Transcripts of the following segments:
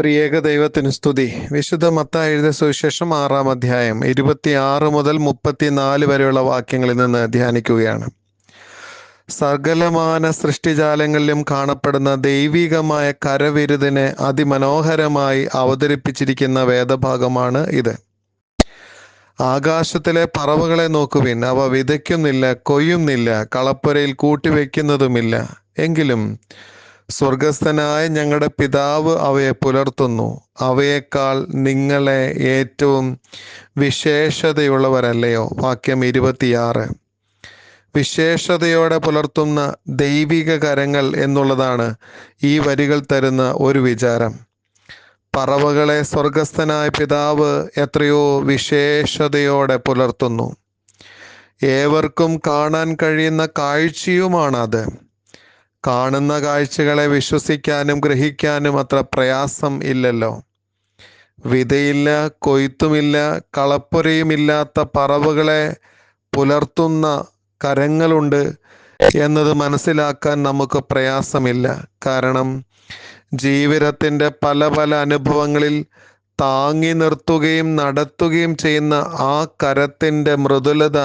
ത്രിയേക ദൈവത്തിന് സ്തുതി. വിശുദ്ധ മത്ത എഴുതിയ സുവിശേഷം ആറാം അധ്യായം ഇരുപത്തിയാറ് മുതൽ മുപ്പത്തിനാല് വരെയുള്ള വാക്യങ്ങളിൽ നിന്ന് ധ്യാനിക്കുകയാണ്. സകലമാന സൃഷ്ടിജാലങ്ങളിലും കാണപ്പെടുന്ന ദൈവികമായ കരവിരുതിനെ അതിമനോഹരമായി അവതരിപ്പിച്ചിരിക്കുന്ന വേദഭാഗമാണ് ഇത്. ആകാശത്തിലെ പറവകളെ നോക്കുവിൻ. അവ വിതയ്ക്കുന്നില്ല കൊയ്യുന്നില്ല കളപ്പുരയിൽ കൂട്ടിവെക്കുന്നതുമില്ല. എങ്കിലും സ്വർഗസ്ഥനായ ഞങ്ങളുടെ പിതാവ് അവയെ പുലർത്തുന്നു. അവയേക്കാൾ നിങ്ങളെ ഏറ്റവും വിശേഷതയുള്ളവരല്ലയോ? വാക്യം ഇരുപത്തിയാറ്. വിശേഷതയോടെ പുലർത്തുന്ന ദൈവിക കരങ്ങൾ എന്നുള്ളതാണ് ഈ വരികൾ തരുന്ന ഒരു വിചാരം. പറവകളെ സ്വർഗസ്ഥനായ പിതാവ് എത്രയോ വിശേഷതയോടെ പുലർത്തുന്നു. ഏവർക്കും കാണാൻ കഴിയുന്ന കാഴ്ചയുമാണത്. കാണുന്ന കാഴ്ചകളെ വിശ്വസിക്കാനും ഗ്രഹിക്കാനും അത്ര പ്രയാസം ഇല്ലല്ലോ. വിതയില്ല കൊയ്ത്തുമില്ല കളപ്പുരയുമില്ലാത്ത പറവുകളെ പുലർത്തുന്ന കരങ്ങളുണ്ട് എന്നത് മനസ്സിലാക്കാൻ നമുക്ക് പ്രയാസമില്ല. കാരണം ജീവിതത്തിന്റെ പല പല അനുഭവങ്ങളിൽ താങ്ങി നിർത്തുകയും നടത്തുകയും ചെയ്യുന്ന ആ കരത്തിന്റെ മൃദുലത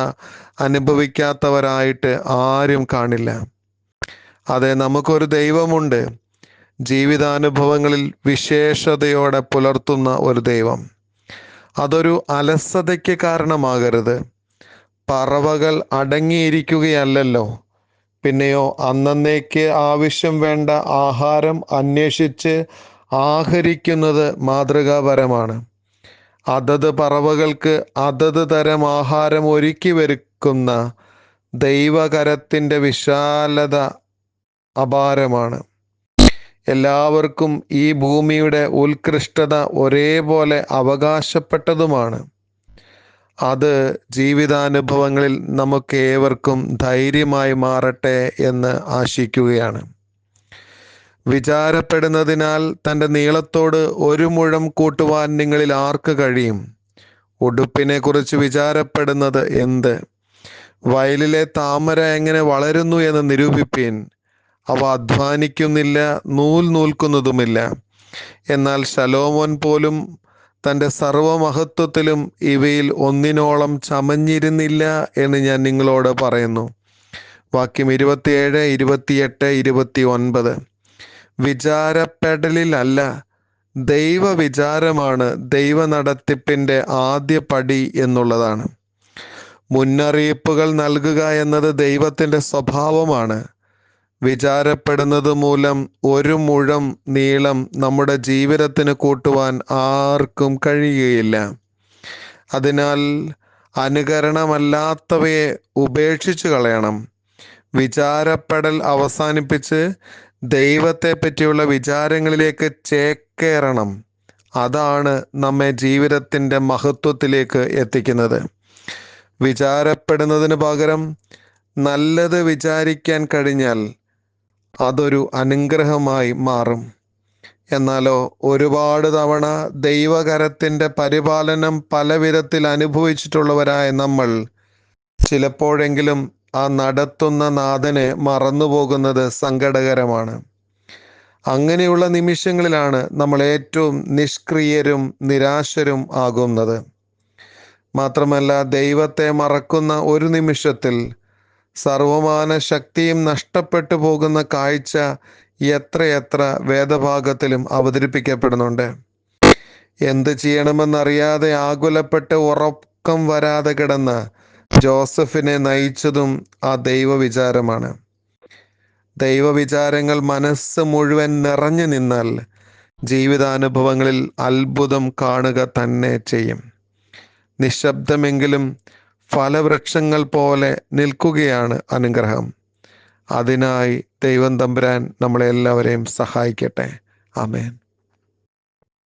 അനുഭവിക്കാത്തവരായിട്ട് ആരും കാണില്ല. അതെ നമുക്കൊരു ദൈവമുണ്ട്. ജീവിതാനുഭവങ്ങളിൽ വിശേഷതയോടെ പുലർത്തുന്ന ഒരു ദൈവം. അതൊരു അലസതയ്ക്ക് കാരണമാകരുത്. പറവകൾ അടങ്ങിയിരിക്കുകയല്ലല്ലോ. പിന്നെയോ അന്നേക്ക് ആവശ്യം വേണ്ട ആഹാരം അന്വേഷിച്ച് ആഹരിക്കുന്നത് മാതൃകാപരമാണ്. അതത് പറവകൾക്ക് അതത് തരം ആഹാരം ഒരുക്കി വരുക്കുന്ന ദൈവകരത്തിന്റെ വിശാലത അപാരമാണ്. എല്ലാവർക്കും ഈ ഭൂമിയുടെ ഉത്കൃഷ്ടത ഒരേപോലെ അവകാശപ്പെട്ടതുമാണ്. അത് ജീവിതാനുഭവങ്ങളിൽ നമുക്ക് ഏവർക്കും ധൈര്യമായി മാറട്ടെ എന്ന് ആശിക്കുകയാണ്. വിചാരപ്പെടുന്നതിനാൽ തന്റെ നീളത്തോട് ഒരു മുഴം കൂട്ടുവാൻ നിങ്ങളിൽ ആർക്ക് കഴിയും? ഉടുപ്പിനെ കുറിച്ച് വിചാരപ്പെടുന്നത് എന്ത്? വയലിലെ താമര എങ്ങനെ വളരുന്നു എന്ന് നിരൂപിപ്പീൻ. അവ അധ്വാനിക്കുന്നില്ല നൂൽ നൂൽക്കുന്നതുമില്ല. എന്നാൽ ശലോമോൻ പോലും തന്റെ സർവമഹത്വത്തിലും ഇവയിൽ ഒന്നിനോളം ചമഞ്ഞിരുന്നില്ല എന്ന് ഞാൻ നിങ്ങളോട് പറയുന്നു. വാക്യം ഇരുപത്തിയേഴ് ഇരുപത്തിയെട്ട് ഇരുപത്തി ഒൻപത് വിചാരപ്പെടലിലല്ല ദൈവ വിചാരമാണ് ദൈവ നടത്തിപ്പിന്റെ ആദ്യ പടി എന്നുള്ളതാണ്. മുന്നറിയിപ്പുകൾ നൽകുക എന്നത് ദൈവത്തിന്റെ സ്വഭാവമാണ്. വിചാരപ്പെടുന്നത് മൂലം ഒരു മുഴം നീളം നമ്മുടെ ജീവിതത്തിന് കൂട്ടുവാൻ ആർക്കും കഴിയുകയില്ല. അതിനാൽ അനുകരണമല്ലാത്തവയെ ഉപേക്ഷിച്ചു കളയണം. വിചാരപ്പെടൽ അവസാനിപ്പിച്ച് ദൈവത്തെ പറ്റിയുള്ള വിചാരങ്ങളിലേക്ക് ചേക്കേറണം. അതാണ് നമ്മെ ജീവിതത്തിന്റെ മഹത്വത്തിലേക്ക് എത്തിക്കുന്നത്. വിചാരപ്പെടുന്നതിന് പകരം നല്ലത് വിചാരിക്കാൻ കഴിഞ്ഞാൽ അതൊരു അനുഗ്രഹമായി മാറും. എന്നാലോ ഒരുപാട് തവണ ദൈവകരത്തിന്റെ പരിപാലനം പല വിധത്തിൽ അനുഭവിച്ചിട്ടുള്ളവരായ നമ്മൾ ചിലപ്പോഴെങ്കിലും ആ നടത്തുന്ന നാഥനെ മറന്നുപോകുന്നത് സങ്കടകരമാണ്. അങ്ങനെയുള്ള നിമിഷങ്ങളിലാണ് നമ്മൾ ഏറ്റവും നിഷ്ക്രിയരും നിരാശരും ആകുന്നത്. മാത്രമല്ല ദൈവത്തെ മറക്കുന്ന ഒരു നിമിഷത്തിൽ സർവമാന ശക്തിയും നഷ്ടപ്പെട്ടു പോകുന്ന കാഴ്ച എത്രയെത്ര വേദഭാഗത്തിലും അവതരിപ്പിക്കപ്പെടുന്നുണ്ട്. എന്ത് ചെയ്യണമെന്നറിയാതെ ആകുലപ്പെട്ട് ഉറക്കം വരാതെ കിടന്ന ജോസഫിനെ നയിച്ചതും ആ ദൈവവിചാരമാണ്. ദൈവവിചാരങ്ങൾ മനസ്സ് മുഴുവൻ നിറഞ്ഞു നിന്നാൽ ജീവിതാനുഭവങ്ങളിൽ അത്ഭുതം കാണുക തന്നെ ചെയ്യും. നിശബ്ദമെങ്കിലും ഫലവൃക്ഷങ്ങൾ പോലെ നിൽക്കുകയാണ് അനുഗ്രഹം. അതിനായി ദൈവം തമ്പുരാൻ നമ്മളെ എല്ലാവരെയും സഹായിക്കട്ടെ. ആമേൻ.